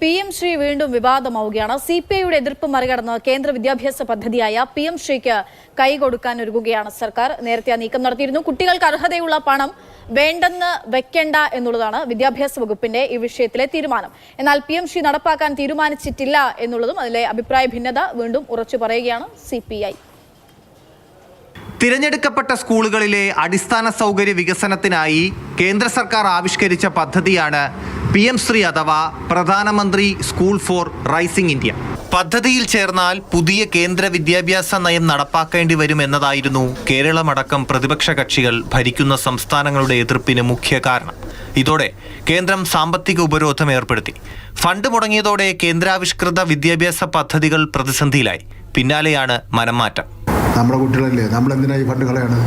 P M Shri വീണ്ടും വിവാദമാവുകയാണ്. C P ഐയുടെ എതിർപ്പ് മറികടന്ന് കേന്ദ്ര വിദ്യാഭ്യാസ പദ്ധതിയായ പി എം ശ്രീക്ക് കൈകൊടുക്കാൻ ഒരുങ്ങുകയാണ് സർക്കാർ. നേരത്തെ ആ നീക്കം നടത്തിയിരുന്നു. കുട്ടികൾക്ക് അർഹതയുള്ള പണം വേണ്ടെന്ന് വെക്കേണ്ട എന്നുള്ളതാണ് വിദ്യാഭ്യാസ വകുപ്പിന്റെ ഈ വിഷയത്തിലെ തീരുമാനം. എന്നാൽ പി എം ശ്രീ നടപ്പാക്കാൻ തീരുമാനിച്ചിട്ടില്ല എന്നുള്ളതും അതിലെ അഭിപ്രായ ഭിന്നത വീണ്ടും ഉറച്ചു പറയുകയാണ് സി പി ഐ. തിരഞ്ഞെടുക്കപ്പെട്ട സ്കൂളുകളിലെ അടിസ്ഥാന സൗകര്യ വികസനത്തിനായി കേന്ദ്ര സർക്കാർ ആവിഷ്കരിച്ച പദ്ധതിയാണ് പി എം ശ്രീ അഥവാ പ്രധാനമന്ത്രി സ്കൂൾ ഫോർ റൈസിംഗ് ഇന്ത്യ. പദ്ധതിയിൽ ചേർന്നാൽ പുതിയ കേന്ദ്ര വിദ്യാഭ്യാസ നയം നടപ്പാക്കേണ്ടി വരും എന്നതായിരുന്നു കേരളമടക്കം പ്രതിപക്ഷ കക്ഷികൾ ഭരിക്കുന്ന സംസ്ഥാനങ്ങളുടെ എതിർപ്പിന് മുഖ്യ കാരണം. ഇതോടെ കേന്ദ്രം സാമ്പത്തിക ഉപരോധം ഏർപ്പെടുത്തി. ഫണ്ട് മുടങ്ങിയതോടെ കേന്ദ്രാവിഷ്കൃത വിദ്യാഭ്യാസ പദ്ധതികൾ പ്രതിസന്ധിയിലായി. പിന്നാലെയാണ് മനംമാറ്റം. നമ്മുടെ കുട്ടികളല്ലേ? നമ്മൾ എന്തിനാ ഫണ്ട് കളയണത്?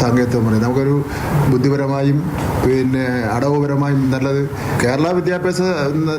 സാങ്കേതികം പറയും നമുക്കൊരു ബുദ്ധിപരമായും പിന്നെ അടവുപരമായും നല്ലത് കേരള വിദ്യാഭ്യാസ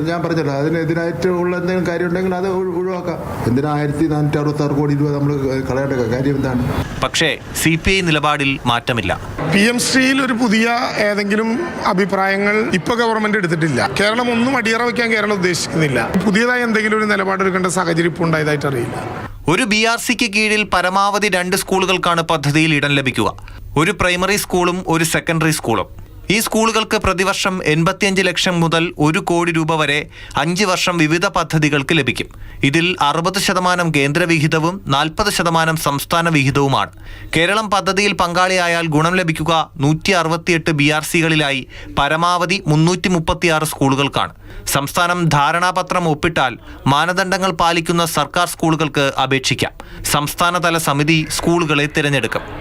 ഞാൻ പറഞ്ഞല്ലോ അതിനെതിരായിട്ട് ഉള്ള എന്തെങ്കിലും കാര്യം ഉണ്ടെങ്കിൽ അത് ഒഴി- ഒഴിവാക്കാം. എന്തിനാ ആയിരത്തി നാനൂറ്റി അറുപത്തി ആറ് കോടി രൂപ നമ്മൾ കളയേണ്ട കാര്യം എന്താണ്? പക്ഷേ സി പി ഐ നിലപാടിൽ മാറ്റമില്ല. പി എം ശ്രീയിൽ ഒരു പുതിയ ഏതെങ്കിലും അഭിപ്രായങ്ങൾ ഇപ്പൊ ഗവൺമെന്റ് എടുത്തിട്ടില്ല. കേരളം ഒന്നും അടിയറ വയ്ക്കാൻ കേരളം ഉദ്ദേശിക്കുന്നില്ല. പുതിയതായി എന്തെങ്കിലും ഒരു നിലപാടെടുക്കേണ്ട സാഹചര്യം ഇപ്പോൾ ഉണ്ടായതായിട്ട് അറിയില്ല ഒരു ബി ആർ സിക്ക് കീഴിൽ പരമാവധി രണ്ട് സ്കൂളുകൾക്കാണ് പദ്ധതിയിൽ ഇടം ലഭിക്കുക. ഒരു പ്രൈമറി സ്കൂളും ഒരു സെക്കൻഡറി സ്കൂളും. ഈ സ്കൂളുകൾക്ക് പ്രതിവർഷം എൺപത്തിയഞ്ച് ലക്ഷം മുതൽ ഒരു കോടി രൂപ വരെ അഞ്ച് വർഷം വിവിധ പദ്ധതികൾക്ക് ലഭിക്കും. ഇതിൽ അറുപത് ശതമാനം കേന്ദ്രവിഹിതവും നാൽപ്പത് ശതമാനം സംസ്ഥാന വിഹിതവുമാണ്. കേരളം പദ്ധതിയിൽ പങ്കാളിയായാൽ ഗുണം ലഭിക്കുക നൂറ്റി അറുപത്തിയെട്ട് ബി ആർ സികളിലായി പരമാവധി മുന്നൂറ്റി മുപ്പത്തിയാറ് സ്കൂളുകൾക്കാണ്. സംസ്ഥാനം ധാരണാപത്രം ഒപ്പിട്ടാൽ മാനദണ്ഡങ്ങൾ പാലിക്കുന്ന സർക്കാർ സ്കൂളുകൾക്ക് അപേക്ഷിക്കാം. സംസ്ഥാനതല സമിതി സ്കൂളുകളെ തിരഞ്ഞെടുക്കും.